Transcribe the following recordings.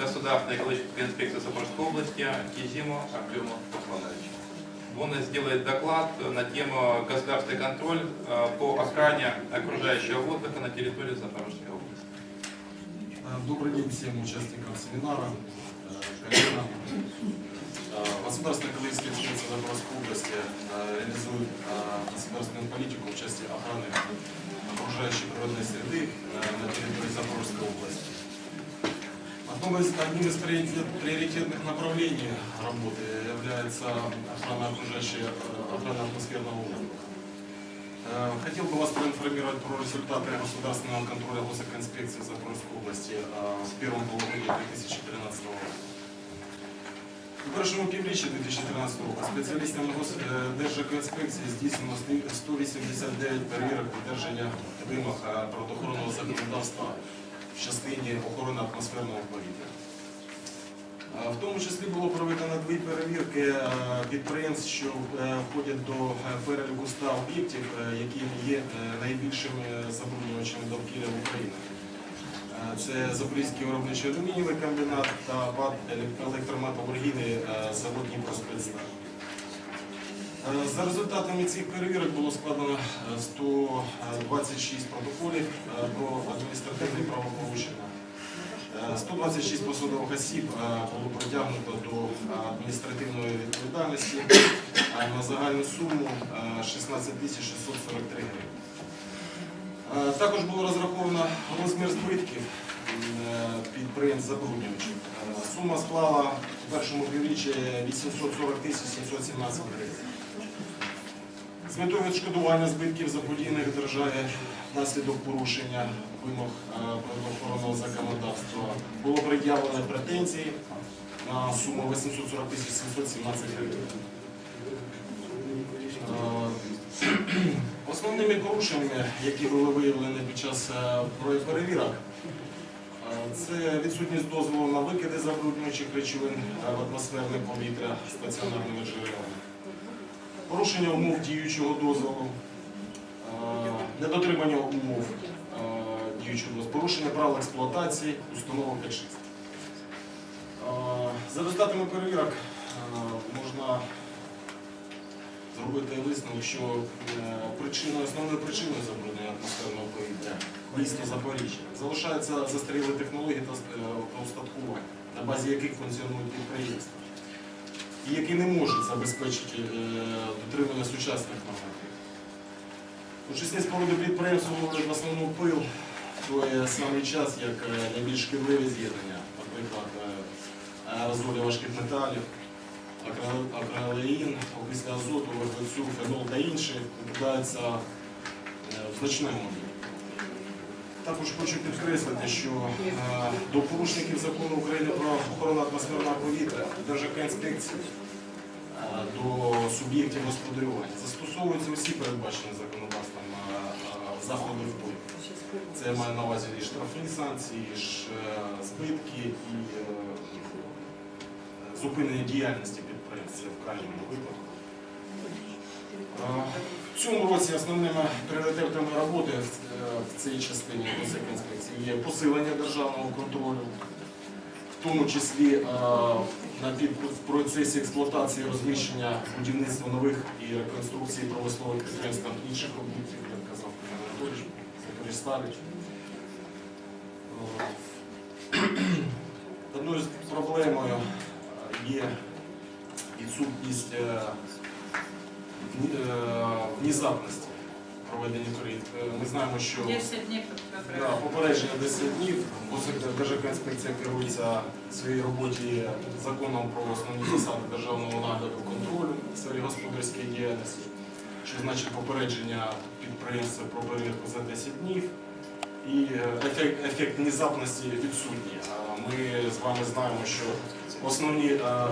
Государственной экологической инспекции Запорожской области Кизиму Артему Руслановичу. Он сделает доклад на тему государственный контроль э, по охране окружающего воздуха на территории Запорожской области. Э, Добрый день всем участникам семинара, э, Государственная экологическая инспекция Запорожской области реализует государственную политику в части охраны окружающей природной среды на территории Запорожской области. Одним из, одним из приоритет- приоритетных направлений работы является охрана окружающей, э, охрана атмосферного воздуха. Э, Хотел бы вас проинформировать про результаты государственного контроля госэкоинспекции Запорожской области э, в первом полугодии 2013 года. У першому півріччі 2013 року спеціалістами Госдержекоінспекції здійснено 189 перевірок підтвердження вимог е, природоохоронного законодавства частині охорони атмосферного повітря. В тому числі було проведено дві перевірки е, підприємств, що е, входять до е, переліку 100 об'єктів, які є найбільшими забруднювачами довкілля в Україні. Це Запорізький виробничий алюмінієвий комбінат та ПАД електрометалургійний завод Дніпроспецсталь. Е, За результатами цих перевірок було складено е, 126 протоколів е, про адміністративні правопорушення. Е, 126 посадових осіб е, було притягнуто до е, адміністративної відповідальності е, на загальну суму е, 16 643 гривень. Е, Також було розраховано розмір збитків е, підприємств забруднювачів. Е, Сума склала в першому півріччі 840 тисяч 717 гривень. Метою відшкодування збитків заподіяних державі внаслідок порушення вимог е, природоохоронного законодавства було пред'явлено претензії на суму 840 тисяч 717 гривень. Е, Основними порушеннями, які були виявлені під час е, перевірок, це відсутність дозволу на викиди забруднюючих речовин в атмосферне повітря стаціонарними джерелами, порушення умов діючого дозволу, е, недотримання умов е, діючого дозволу, порушення правил експлуатації установок Х6. Е, За результатами перевірок можна зробити висновок, що причиною, основною причиною забруднення атмосферного повітря місто Запоріжжя залишаються застарілі технології та устаткування, на базі яких функціонують підприємства, і які не можуть забезпечити е, дотримання сучасних нормативів. Очисні споруди підприємства виводять в основному пил той самий час, як е, найбільш шкідливі з'єднання, наприклад, е, аерозолі важких металів, акрилеїн, окисля азоту, вуглецю, фенол та інші викидаються в значному. Також хочу підкреслити, що е, до порушників закону України про охорону атмосферного повітря Держекоінспекції е, до суб'єктів господарювання застосовуються усі передбачені законодавством е, заходи впливу. Це я маю на увазі і штрафні санкції, і збитки, і зупинення діяльності підприємств в крайньому випадку. В цьому році основними пріоритетами роботи в- е, цій частині інспекції є посилення державного контролю, в тому числі е, на процесі експлуатації розміщення будівництва нових і реконструкції промислових підприємств інших об'єктів, як казав Анатолій Анатолійович, внезапності проведення перевірки. Е, Ми знаємо, що 10 днів да, попередження 10 днів, Держекоінспекція керується в своїй роботі законом про основні засади державного нагляду контролю в сфері господарської діяльності, що значить попередження підприємства про перевірку за 10 днів. І е, ефект, ефект внезапності відсутній. Ми з вами знаємо, що основні е,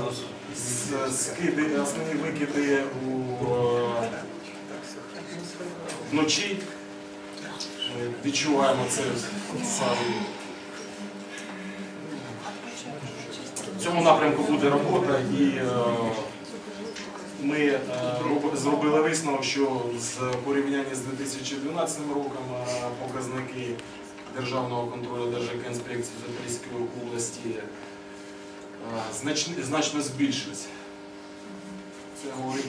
скиди, основні викиди у, вночі. Відчуваємо це саме. В цьому напрямку буде робота і е, ми е, зробили висновок, що з порівняння з 2012 роком е, показники державного контролю Держекоінспекції Запорізької області значно, збільшилися. Це говорить,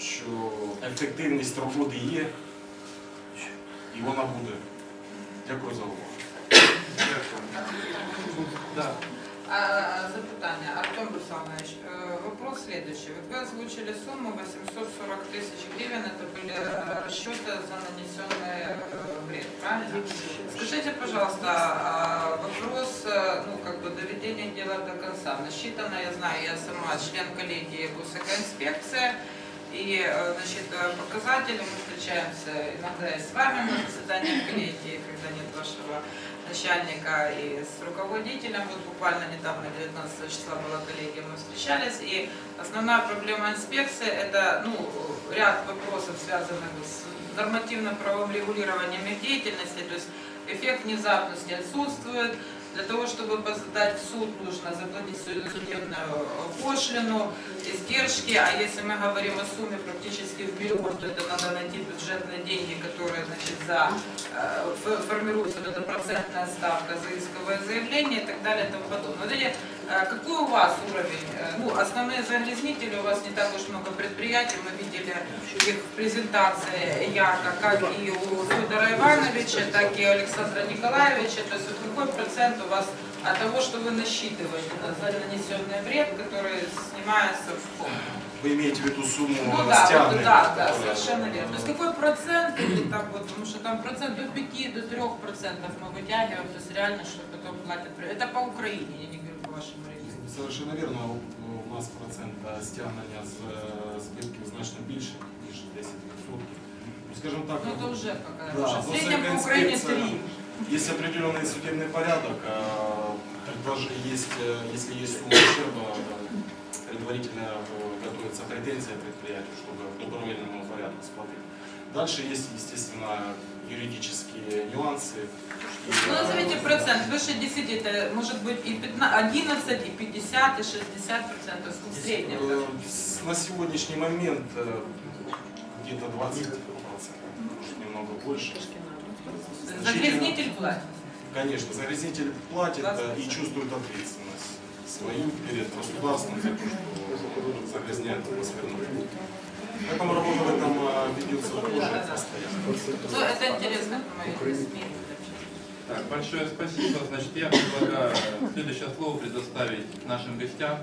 що ефективність роботи є, і вона буде. Дякую за увагу. Да. А, Запитання. Артем Русланович, э, вопрос следующий. Вот вы озвучили сумму 840 тысяч гривен, это были э, расчеты за нанесенный э, вред, правильно? Скажите, пожалуйста, а, вопрос, э, ну, как бы доведения дела до конца. Насчитано, я знаю, я сама член коллегии госэкоинспекции, и, э, значит, э, показатели мы встречаемся иногда и с вами на заседаниях коллегии, когда нет вашего начальника и с руководителем. Вот буквально недавно, 19 числа была коллегия, мы встречались. И основная проблема инспекции – это ну, ряд вопросов, связанных с нормативно-правовым регулированием их деятельности. То есть эффект внезапности отсутствует. Для того, чтобы подать в суд, нужно заплатить судебную пошлину, издержки. А если мы говорим о сумме практически в миллион, то это надо найти бюджетные деньги, которые значит, за, э, ф- формируется вот эта процентная ставка за исковое заявление и так далее и тому подобное. Вот эти, э, Какой у вас уровень? Э, Ну, основные загрязнители, у вас не так уж много предприятий, мы видели их в презентации ярко, как и у Федора Ивановича, так и у Александра Николаевича. То есть вот какой процент у вас от того, что вы насчитываете на- за нанесенный вред, который снимается в фонд? Ви имеете в виду сумму Ну да, стягнення? да, да, совершенно верно. То есть какой процент, там вот, потому что там процент до 5, до 3 процентов мы вытягиваем, то есть реально, что потом платят. Это по Украине, я не говорю по вашему региону. Совершенно вірно, у нас процент е, стягнення з е, збитків значно більше, ніж 10%. Ну, скажімо так, Ну это уже пока. Да, уже. В ну, среднем по инспекция- Украине 3. есть определенный судебный порядок, а, предлож- есть, э, если есть сумма ущерба, э, готовится претензия предприятию, чтобы в добровольном порядке сплатить. Дальше есть, естественно, юридические нюансы. И, Ну, э, назовите процент, выше 10, это может быть и 15, 11, и 50, и 60 процентов в среднем. э, На сегодняшний момент э, где-то 20 процентов, может немного больше. Загрязнитель платит. Конечно, загрязнитель платит э, и 20%. чувствует ответственность свою перед государством за то, что загрязняет атмосферную воздух. Поэтому работа в этом ведется тоже постоянно. Ну, это интересно, по моей СМИ. Так, большое спасибо. Значит, я предлагаю следующее слово предоставить нашим гостям.